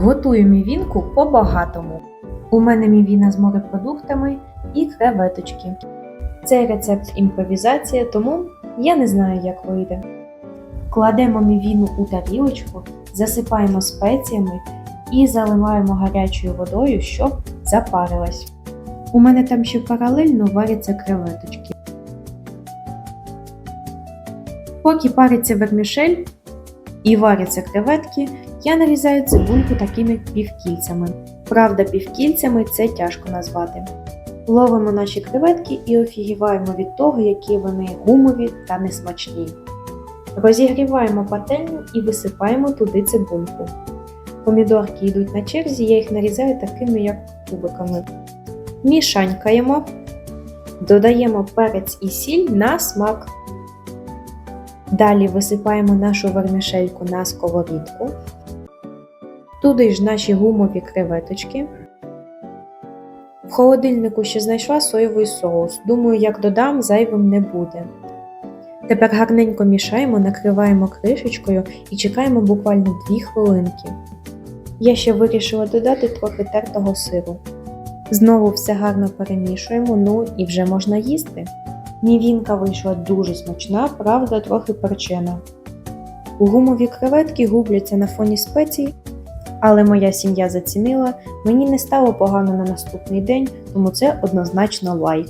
Готую мівінку по-багатому. У мене мівіна з морепродуктами і креветочки. Цей рецепт імпровізація, тому я не знаю, як вийде. Кладемо мівіну у тарілочку, засипаємо спеціями і заливаємо гарячою водою, щоб запарилась. У мене там ще паралельно варяться креветочки. Поки париться вермішель і варяться креветки, я нарізаю цибульку такими півкільцями. Правда, півкільцями це тяжко назвати. Ловимо наші креветки і офігіваємо від того, які вони гумові та несмачні. Розігріваємо пательню і висипаємо туди цибульку. Помідорки йдуть на черзі, я їх нарізаю такими як кубиками. Мішанькаємо, додаємо перець і сіль на смак. Далі висипаємо нашу вермішельку на сковорідку. Туди ж наші гумові креветочки. В холодильнику ще знайшла соєвий соус. Думаю, як додам, зайвим не буде. Тепер гарненько мішаємо, накриваємо кришечкою і чекаємо буквально 2 хвилинки. Я ще вирішила додати трохи тертого сиру. Знову все гарно перемішуємо, ну і вже можна їсти. Мівінка вийшла дуже смачна, правда, трохи перчена. Гумові креветки губляться на фоні спецій, але моя сім'я зацінила, мені не стало погано на наступний день, тому це однозначно лайк.